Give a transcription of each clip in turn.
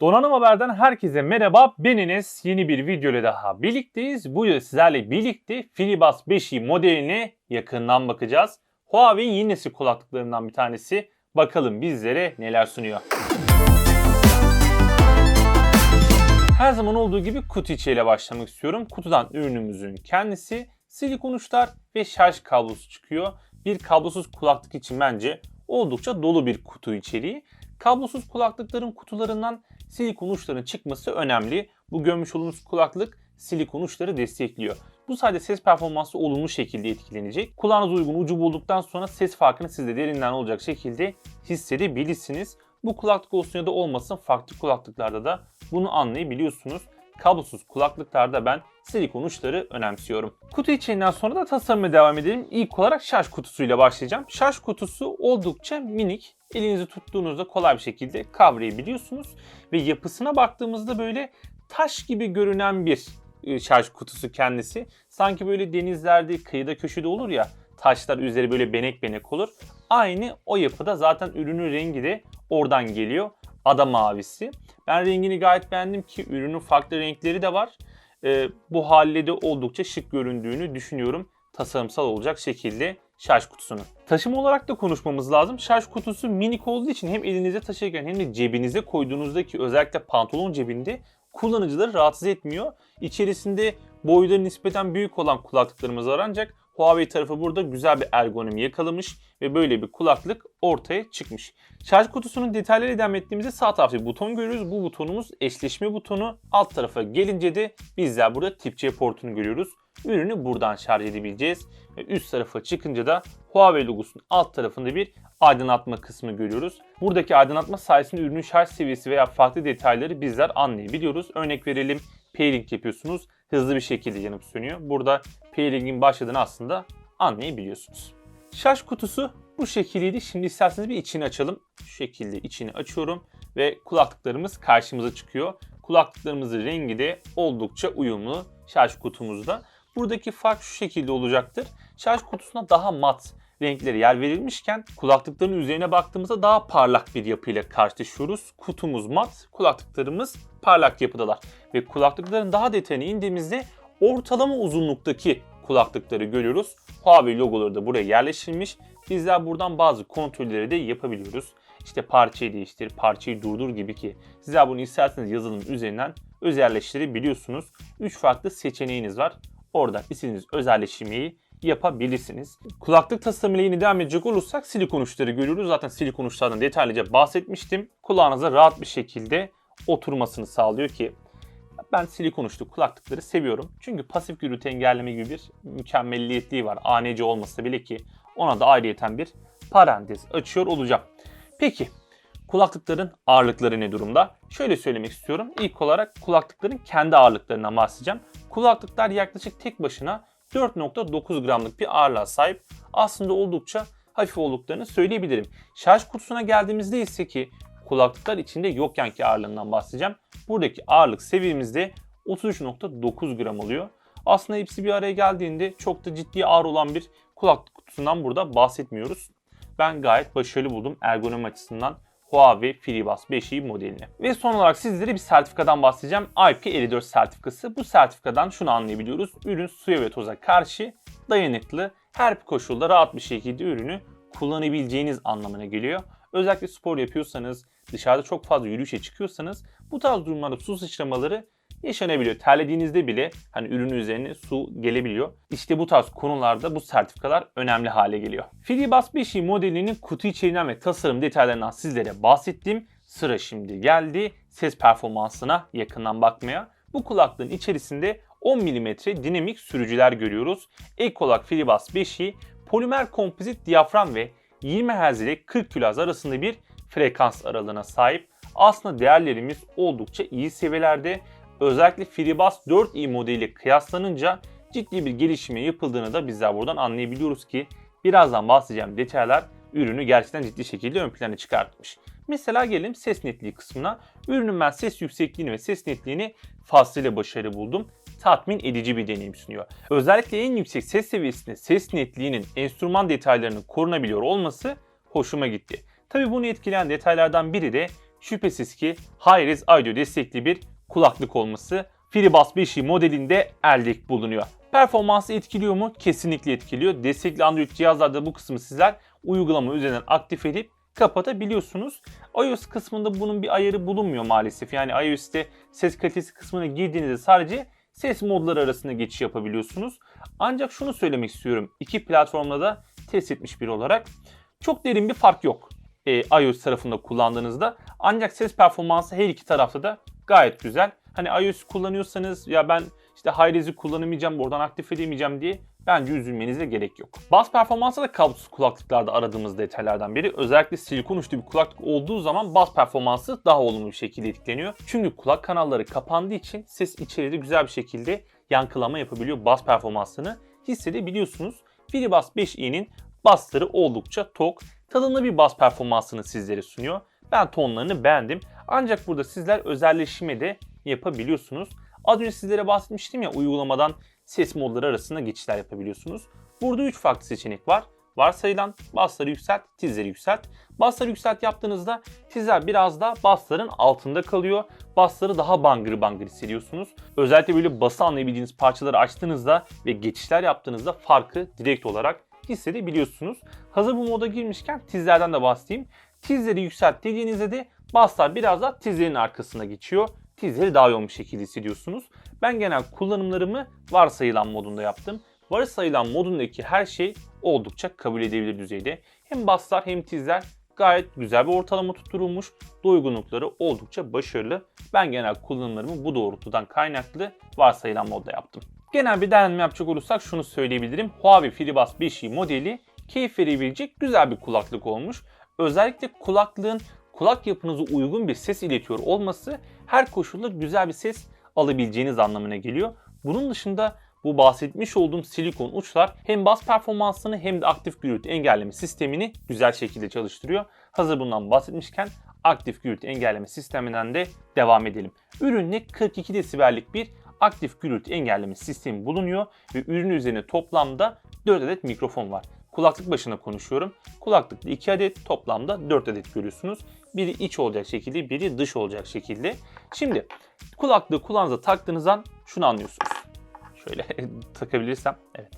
Donanım Haber'den herkese merhaba. Ben Enes. Yeni bir video ile daha birlikteyiz. Bu yıl sizlerle birlikte FreeBuds 5i modeline yakından bakacağız. Huawei'in yeni nesil kulaklıklarından bir tanesi. Bakalım bizlere neler sunuyor. Her zaman olduğu gibi kutu içiyle başlamak istiyorum. Kutudan ürünümüzün kendisi, silikon uçlar ve şarj kablosu çıkıyor. Bir kablosuz kulaklık için bence oldukça dolu bir kutu içeriği. Kablosuz kulaklıkların kutularından silikon uçların çıkması önemli. Bu görmüş olduğunuz kulaklık silikon uçları destekliyor. Bu sayede ses performansı olumlu şekilde etkilenecek. Kulağınıza uygun ucu bulduktan sonra ses farkını siz de derinden olacak şekilde hissedebilirsiniz. Bu kulaklık olsun ya da olmasın farklı kulaklıklarda da bunu anlayabiliyorsunuz. Kablosuz kulaklıklarda ben silikon uçları önemsiyorum. Kutu içeriğinden sonra da tasarıma devam edelim. İlk olarak şarj kutusuyla başlayacağım. Şarj kutusu oldukça minik. Elinizi tuttuğunuzda kolay bir şekilde kavrayabiliyorsunuz. Ve yapısına baktığımızda böyle taş gibi görünen bir e, şarj kutusu kendisi. Sanki böyle denizlerde, kıyıda köşede olur ya taşlar üzeri böyle benek benek olur. Aynı o yapıda zaten ürünün rengi de oradan geliyor. Ada mavisi. Ben rengini gayet beğendim ki ürünün farklı renkleri de var. Ee, bu halde de oldukça şık göründüğünü düşünüyorum. Tasarımsal olacak şekilde şarj kutusunu. Taşıma olarak da konuşmamız lazım. Şarj kutusu minik olduğu için hem elinize taşırken hem de cebinize koyduğunuzdaki özellikle pantolon cebinde kullanıcıları rahatsız etmiyor. İçerisinde boyları nispeten büyük olan kulaklıklarımız var ancak Huawei tarafı burada güzel bir ergonomi yakalamış ve böyle bir kulaklık ortaya çıkmış. Şarj kutusunun detayları devam ettiğimizde sağ tarafta bir buton görüyoruz. Bu butonumuz eşleşme butonu. Alt tarafa gelince de bizler burada tip C portunu görüyoruz. Ürünü buradan şarj edebileceğiz. Ve üst tarafa çıkınca da Huawei logosunun alt tarafında bir aydınlatma kısmı görüyoruz. Buradaki aydınlatma sayesinde ürünün şarj seviyesi veya farklı detayları bizler anlayabiliyoruz. Örnek verelim P-Link yapıyorsunuz. Hızlı bir şekilde yanıp sönüyor. Burada P-Link'in başladığını aslında anlayabiliyorsunuz. Şarj kutusu bu şekildeydi. Şimdi isterseniz bir içini açalım. Şu şekilde içini açıyorum ve kulaklıklarımız karşımıza çıkıyor. Kulaklıklarımızın rengi de oldukça uyumlu şarj kutumuzda. Buradaki fark şu şekilde olacaktır. Şarj kutusuna daha mat renkleri yer verilmişken kulaklıkların üzerine baktığımızda daha parlak bir yapıyla karşılaşıyoruz. Kutumuz mat, kulaklıklarımız parlak yapıdalar. Ve kulaklıkların daha detayına indiğimizde ortalama uzunluktaki kulaklıkları görüyoruz. Huawei logoları da buraya yerleştirilmiş. Bizler buradan bazı kontrolleri de yapabiliyoruz. İşte parçayı değiştir, parçayı durdur gibi ki sizler bunu isterseniz yazılım üzerinden özelleştirebiliyorsunuz. 3 farklı seçeneğiniz var. Orada istediğiniz özelleştirmeyi yapabilirsiniz. Kulaklık tasarımıyla devam edecek olursak silikon uçları görüyoruz. Zaten silikon uçlardan detaylıca bahsetmiştim. Kulağınıza rahat bir şekilde oturmasını sağlıyor ki ben silikon uçlu kulaklıkları seviyorum. Çünkü pasif gürültü engelleme gibi bir mükemmelliyetliği var. ANC olmasa bile ki ona da ayrıyeten bir parantez açıyor olacağım. Peki kulaklıkların ağırlıkları ne durumda? Şöyle söylemek istiyorum. İlk olarak kulaklıkların kendi ağırlıklarından bahsedeceğim. Kulaklıklar yaklaşık tek başına 4.9 gramlık bir ağırlığa sahip. Aslında oldukça hafif olduklarını söyleyebilirim. Şarj kutusuna geldiğimizde ise ki kulaklıklar içinde yokkenki ağırlığından bahsedeceğim. Buradaki ağırlık seviyemizde 33.9 gram oluyor. Aslında hepsi bir araya geldiğinde çok da ciddi ağır olan bir kulaklık kutusundan burada bahsetmiyoruz. Ben gayet başarılı buldum ergonomi açısından Huawei FreeBuds 5i modelini. Ve son olarak sizlere bir sertifikadan bahsedeceğim. IP54 sertifikası. Bu sertifikadan şunu anlayabiliyoruz. Ürün suya ve toza karşı dayanıklı, her koşulda rahat bir şekilde ürünü kullanabileceğiniz anlamına geliyor. Özellikle spor yapıyorsanız, dışarıda çok fazla yürüyüşe çıkıyorsanız bu tarz durumlarda su sıçramaları yaşanabiliyor. Terlediğinizde bile hani ürünün üzerine su gelebiliyor. İşte bu tarz konularda bu sertifikalar önemli hale geliyor. FreeBuds 5i modelinin kutu içeriğinden ve tasarım detaylarından sizlere bahsettim. Sıra şimdi geldi ses performansına yakından bakmaya. Bu kulaklığın içerisinde 10 mm dinamik sürücüler görüyoruz. Ek olarak FreeBuds 5i polimer kompozit diyafram ve 20 Hz ile 40 kHz arasında bir frekans aralığına sahip. Aslında değerlerimiz oldukça iyi seviyelerde. Özellikle FreeBuds 4i modeliyle kıyaslanınca ciddi bir gelişme yapıldığını da bizler buradan anlayabiliyoruz ki birazdan bahsedeceğim detaylar ürünü gerçekten ciddi şekilde ön plana çıkartmış. Mesela gelelim ses netliği kısmına. Ürünün ben ses yüksekliğini ve ses netliğini fazlasıyla başarılı buldum. Tatmin edici bir deneyim sunuyor. Özellikle en yüksek ses seviyesinde ses netliğinin enstrüman detaylarının korunabiliyor olması hoşuma gitti. Tabi bunu etkileyen detaylardan biri de şüphesiz ki Hi-Res Audio destekli bir kulaklık olması FreeBuds 5i modelinde elde bulunuyor. Performansı etkiliyor mu? Kesinlikle etkiliyor. Destekli Android cihazlarda bu kısmı sizler uygulama üzerinden aktif edip kapatabiliyorsunuz. iOS kısmında bunun bir ayarı bulunmuyor maalesef. Yani iOS'te ses kalitesi kısmına girdiğinizde sadece ses modları arasında geçiş yapabiliyorsunuz. Ancak şunu söylemek istiyorum. İki platformda da test etmiş biri olarak çok derin bir fark yok e, iOS tarafında kullandığınızda. Ancak ses performansı her iki tarafta da gayet güzel. Hani iOS kullanıyorsanız ya ben işte Hi-Res'i kullanamayacağım, oradan aktif edemeyeceğim diye bence üzülmenize gerek yok. Bas performansı da kablosuz kulaklıklarda aradığımız detaylardan biri. Özellikle silikon uçlu bir kulaklık olduğu zaman bas performansı daha olumlu bir şekilde etkileniyor. Çünkü kulak kanalları kapandığı için ses içeride güzel bir şekilde yankılama yapabiliyor. Bas performansını hissedebiliyorsunuz. FreeBuds 5i'nin basları oldukça tok, tadında bir bas performansını sizlere sunuyor. Ben tonlarını beğendim. Ancak burada sizler özelleşme de yapabiliyorsunuz. Az önce sizlere bahsetmiştim ya uygulamadan ses modları arasında geçişler yapabiliyorsunuz. Burada 3 farklı seçenek var. Varsayılan basları yükselt, tizleri yükselt. Basları yükselt yaptığınızda tizler biraz daha basların altında kalıyor. Basları daha bangır bangır hissediyorsunuz. Özellikle böyle bası anlayabildiğiniz parçaları açtığınızda ve geçişler yaptığınızda farkı direkt olarak hissedebiliyorsunuz. Hazır bu moda girmişken tizlerden de bahsedeyim. Tizleri yükselt dediğinizde de baslar biraz daha tizlerin arkasına geçiyor. Tizleri daha yoğun bir şekilde hissediyorsunuz. Ben genel kullanımlarımı varsayılan modunda yaptım. Varsayılan modundaki her şey oldukça kabul edilebilir düzeyde. Hem baslar hem tizler gayet güzel bir ortalama tutturulmuş. Doygunlukları oldukça başarılı. Ben genel kullanımlarımı bu doğrultudan kaynaklı varsayılan modda yaptım. Genel bir değerlendirme yapacak olursak şunu söyleyebilirim. Huawei FreeBuds 5i modeli keyif verebilecek güzel bir kulaklık olmuş. Özellikle kulaklığın kulak yapınıza uygun bir ses iletiyor olması her koşulda güzel bir ses alabileceğiniz anlamına geliyor. Bunun dışında bu bahsetmiş olduğum silikon uçlar hem bas performansını hem de aktif gürültü engelleme sistemini güzel şekilde çalıştırıyor. Hazır bundan bahsetmişken aktif gürültü engelleme sisteminden de devam edelim. Üründe 42 desibellik bir aktif gürültü engelleme sistemi bulunuyor ve ürün üzerine toplamda 4 adet mikrofon var. Kulaklık başına konuşuyorum. Kulaklıkta 2 adet toplamda 4 adet görüyorsunuz. Biri iç olacak şekilde, biri dış olacak şekilde. Şimdi kulaklığı kulağınıza taktığınız an şunu anlıyorsunuz. Şöyle takabilirsem. Evet.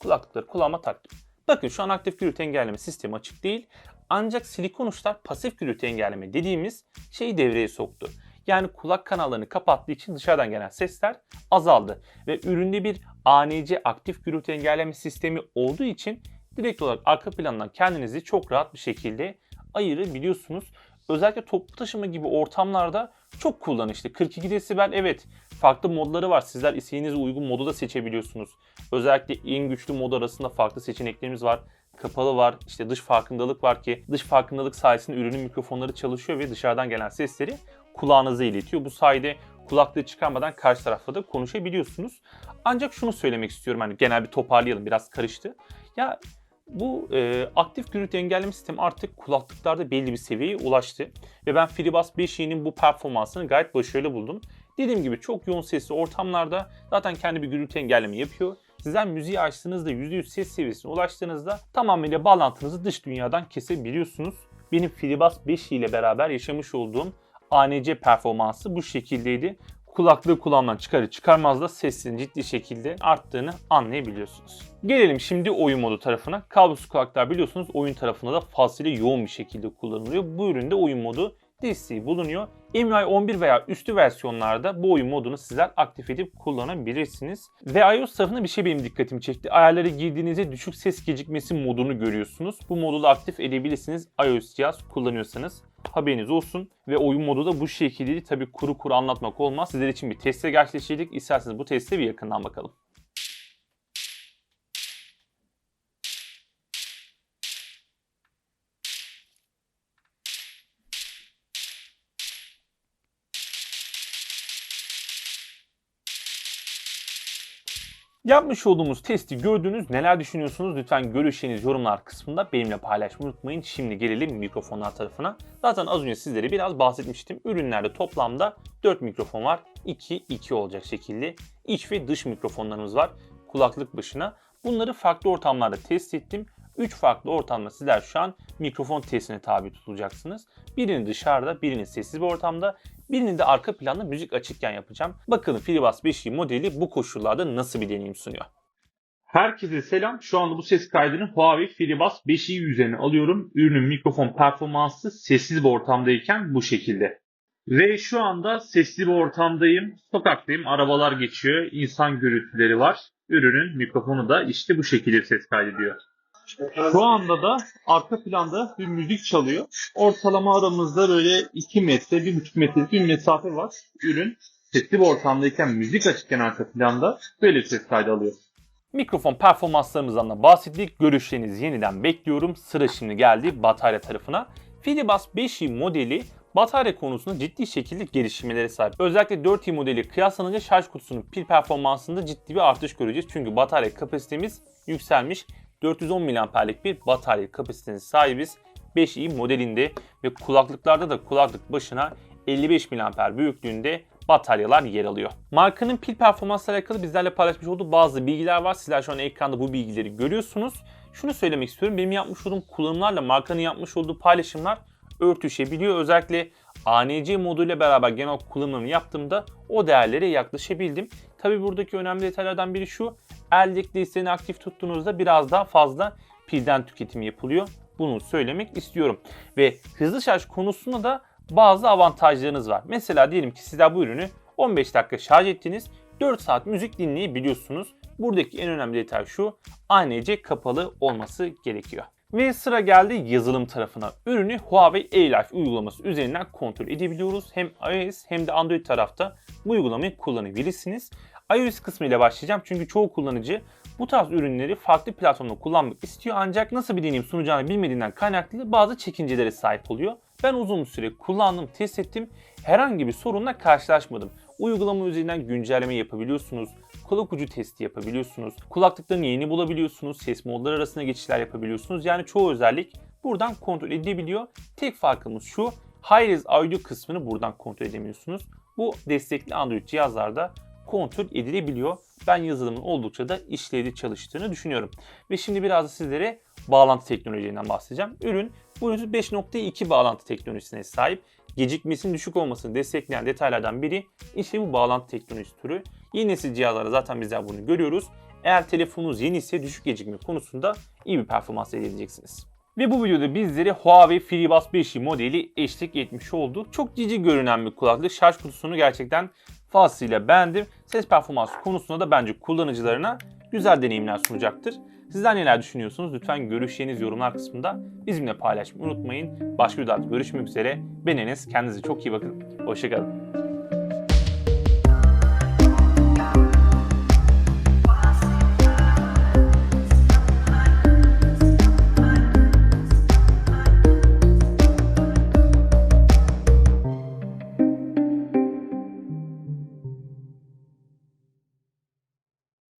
Kulaklıkları kulağıma taktım. Bakın şu an aktif gürültü engelleme sistemi açık değil. Ancak silikon uçlar pasif gürültü engelleme dediğimiz şeyi devreye soktu. Yani kulak kanallarını kapattığı için dışarıdan gelen sesler azaldı. Ve üründe bir ANC aktif gürültü engelleme sistemi olduğu için direkt olarak arka plandan kendinizi çok rahat bir şekilde ayırabiliyorsunuz. Özellikle toplu taşıma gibi ortamlarda çok kullanışlı. 42 desibel evet farklı modları var. Sizler istediğinize uygun modu da seçebiliyorsunuz. Özellikle en güçlü mod arasında farklı seçeneklerimiz var. Kapalı var, işte dış farkındalık var ki dış farkındalık sayesinde ürünün mikrofonları çalışıyor ve dışarıdan gelen sesleri kulağınıza iletiyor. Bu sayede kulaklığı çıkarmadan karşı tarafla da konuşabiliyorsunuz. Ancak şunu söylemek istiyorum hani genel bir toparlayalım biraz karıştı. Ya bu e, aktif gürültü engelleme sistemi artık kulaklıklarda belli bir seviyeye ulaştı. Ve ben FreeBuds 5i'nin bu performansını gayet başarılı buldum. Dediğim gibi çok yoğun sesli ortamlarda zaten kendi bir gürültü engelleme yapıyor. Sizler müziği açtığınızda %100 ses seviyesine ulaştığınızda tamamıyla bağlantınızı dış dünyadan kesebiliyorsunuz. Benim FreeBuds 5i ile beraber yaşamış olduğum ANC performansı bu şekildeydi. Kulaklığı kulağımdan çıkarır çıkarmaz da sesin ciddi şekilde arttığını anlayabiliyorsunuz. Gelelim şimdi oyun modu tarafına. Kablosuz kulaklıklar biliyorsunuz oyun tarafında da fazlasıyla yoğun bir şekilde kullanılıyor. Bu üründe oyun modu desteği bulunuyor. MIUI 11 veya üstü versiyonlarda bu oyun modunu sizler aktif edip kullanabilirsiniz. Ve iOS tarafında bir şey benim dikkatimi çekti. Ayarlara girdiğinizde düşük ses gecikmesi modunu görüyorsunuz. Bu modu da aktif edebilirsiniz iOS cihaz kullanıyorsanız. Haberiniz olsun. Ve oyun modu da bu şekilde tabi kuru kuru anlatmak olmaz. Sizler için bir teste gerçekleştirdik. İsterseniz bu teste bir yakından bakalım. Yapmış olduğumuz testi gördünüz. Neler düşünüyorsunuz? Lütfen görüşlerinizi yorumlar kısmında benimle paylaşmayı unutmayın. Şimdi gelelim mikrofonlar tarafına. Zaten az önce sizlere biraz bahsetmiştim. Ürünlerde toplamda 4 mikrofon var. 2 2 olacak şekilde. İç ve dış mikrofonlarımız var kulaklık başına. Bunları farklı ortamlarda test ettim. 3 farklı ortamda sizler şu an mikrofon testine tabi tutulacaksınız. Birini dışarıda, birini sessiz bir ortamda, birini de arka planda müzik açıkken yapacağım. Bakalım FreeBuds 5i modeli bu koşullarda nasıl bir deneyim sunuyor. Herkese selam. Şu anda bu ses kaydını Huawei FreeBuds 5i üzerine alıyorum. Ürünün mikrofon performansı sessiz bir ortamdayken bu şekilde. Ve şu anda sesli bir ortamdayım. Sokaktayım. Arabalar geçiyor. insan gürültüleri var. Ürünün mikrofonu da işte bu şekilde ses kaydediyor. Şu anda da arka planda bir müzik çalıyor. Ortalama aramızda böyle 2 metre, 1,5 metrelik bir mesafe var. Ürün sesli bir ortamdayken müzik açıkken arka planda böyle ses kaydı alıyor. Mikrofon performanslarımızdan da bahsettik. Görüşlerinizi yeniden bekliyorum. Sıra şimdi geldi batarya tarafına. FreeBuds 5i modeli batarya konusunda ciddi şekilde gelişmelere sahip. Özellikle 4i modeli kıyaslanınca şarj kutusunun pil performansında ciddi bir artış göreceğiz. Çünkü batarya kapasitemiz yükselmiş. 410 mAh'lik bir batarya kapasitesine sahibiz. 5i modelinde ve kulaklıklarda da kulaklık başına 55 mAh büyüklüğünde bataryalar yer alıyor. Markanın pil performansıyla alakalı bizlerle paylaşmış olduğu bazı bilgiler var. Sizler şu an ekranda bu bilgileri görüyorsunuz. Şunu söylemek istiyorum. Benim yapmış olduğum kullanımlarla markanın yapmış olduğu paylaşımlar örtüşebiliyor. Özellikle ANC moduyla beraber genel kullanımını yaptığımda o değerlere yaklaşabildim. Tabi buradaki önemli detaylardan biri şu. Eldeki desteğini aktif tuttuğunuzda biraz daha fazla pilden tüketimi yapılıyor. Bunu söylemek istiyorum. Ve hızlı şarj konusunda da bazı avantajlarınız var. Mesela diyelim ki sizler bu ürünü 15 dakika şarj ettiniz. 4 saat müzik dinleyebiliyorsunuz. Buradaki en önemli detay şu. ANC kapalı olması gerekiyor. Ve sıra geldi yazılım tarafına. Ürünü Huawei A-Life uygulaması üzerinden kontrol edebiliyoruz. Hem iOS hem de Android tarafta bu uygulamayı kullanabilirsiniz. iOS kısmı ile başlayacağım çünkü çoğu kullanıcı bu tarz ürünleri farklı platformda kullanmak istiyor ancak nasıl bir deneyim sunacağını bilmediğinden kaynaklı bazı çekincelere sahip oluyor. Ben uzun süre kullandım, test ettim. Herhangi bir sorunla karşılaşmadım. Uygulama üzerinden güncelleme yapabiliyorsunuz. Kulak ucu testi yapabiliyorsunuz. Kulaklıkların yeni bulabiliyorsunuz. Ses modları arasında geçişler yapabiliyorsunuz. Yani çoğu özellik buradan kontrol edilebiliyor. Tek farkımız şu. High-res audio kısmını buradan kontrol edemiyorsunuz. Bu destekli Android cihazlarda kontrol edilebiliyor. Ben yazılımın oldukça da işlevli çalıştığını düşünüyorum. Ve şimdi biraz da sizlere bağlantı teknolojilerinden bahsedeceğim. Ürün Bluetooth 5.2 bağlantı teknolojisine sahip. Gecikmesinin düşük olmasını destekleyen detaylardan biri işte bu bağlantı teknolojisi türü. Yeni nesil cihazlarda zaten bizler bunu görüyoruz. Eğer telefonunuz yeni ise düşük gecikme konusunda iyi bir performans elde edeceksiniz. Ve bu videoda bizleri Huawei FreeBuds 5i modeli eşlik etmiş oldu. Çok cici görünen bir kulaklık. Şarj kutusunu gerçekten fazlasıyla beğendim. Ses performansı konusunda da bence kullanıcılarına güzel deneyimler sunacaktır. Sizler neler düşünüyorsunuz? Lütfen görüşleriniz yorumlar kısmında bizimle paylaşmayı unutmayın. Başka videoda görüşmek üzere. Ben. Kendinize çok iyi bakın. Hoşçakalın.